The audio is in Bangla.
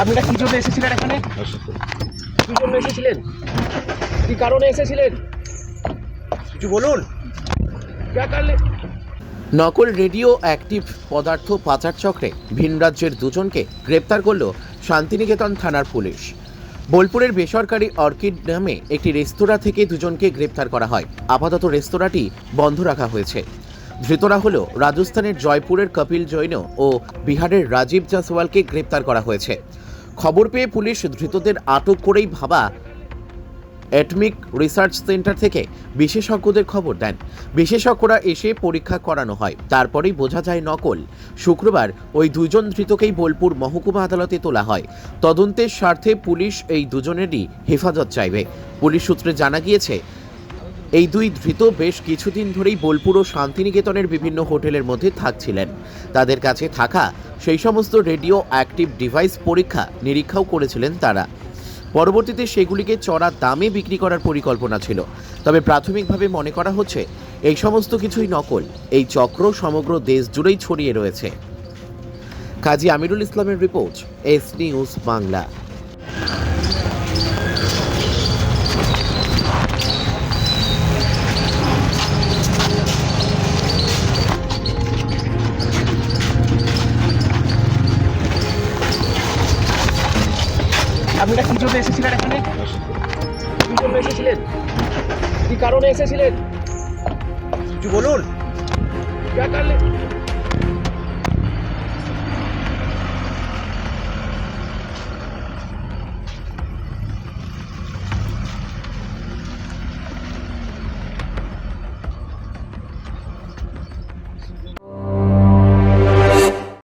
আপনারা কী জন্য এসেছিলেন এখানে? কী জন্য এসেছিলেন? কী কারণে এসেছিলেন? কিছু বলুন। নকল রেডিও অ্যাক্টিভ পদার্থ পাচার চক্রে ভিন রাজ্যের দুজনকে গ্রেপ্তার করল শান্তিনিকেতন থানার পুলিশ। বোলপুরের বেসরকারি অর্কিড নামে একটি রেস্তোরাঁ থেকে দুজনকে গ্রেপ্তার করা হয়। আপাতত রেস্তোরাঁটি বন্ধ রাখা হয়েছে। ধৃতরা হল রাজস্থানের জয়পুরের কপিল জৈন ও বিহারের রাজীব জাসওয়ালকে গ্রেপ্তার করা হয়েছে। খবর পেয়ে পুলিশ ধৃতদের আটক করেই ভাবা অ্যাটমিক রিসার্চ সেন্টার থেকে বিশেষজ্ঞদের খবর দেন। বিশেষজ্ঞরা এসে পরীক্ষা করানো হয়। তারপরেই বোঝা যায় নকল। শুক্রবার ওই দুজন ধৃতকেই বোলপুর মহকুমা আদালতে তোলা হয়। তদন্তের স্বার্থে পুলিশ এই দুজনেরই হেফাজত চাইবে। পুলিশ সূত্রে জানা গিয়েছে এই দুই ধৃত বেশ কিছুদিন ধরেই বোলপুর ও শান্তিনিকেতনের বিভিন্ন হোটেলের মধ্যে থাকছিলেন। তাদের কাছে থাকা সেই সমস্ত রেডিও অ্যাক্টিভ ডিভাইস পরীক্ষা নিরীক্ষাও করেছিলেন তারা। পরবর্তীতে সেগুলিকে চড়া দামে বিক্রি করার পরিকল্পনা ছিল। তবে প্রাথমিকভাবে মনে করা হচ্ছে, এই সমস্ত কিছুই নকল। এই চক্র সমগ্র দেশ জুড়েই ছড়িয়ে রয়েছে। কাজী আমিরুল ইসলামের রিপোর্ট, এস নিউজ বাংলা। আপনারা কি জন্য এসেছিলেন এখানে কি জন্য এসেছিলেন কি কারণে এসেছিলেন কিছু বলুন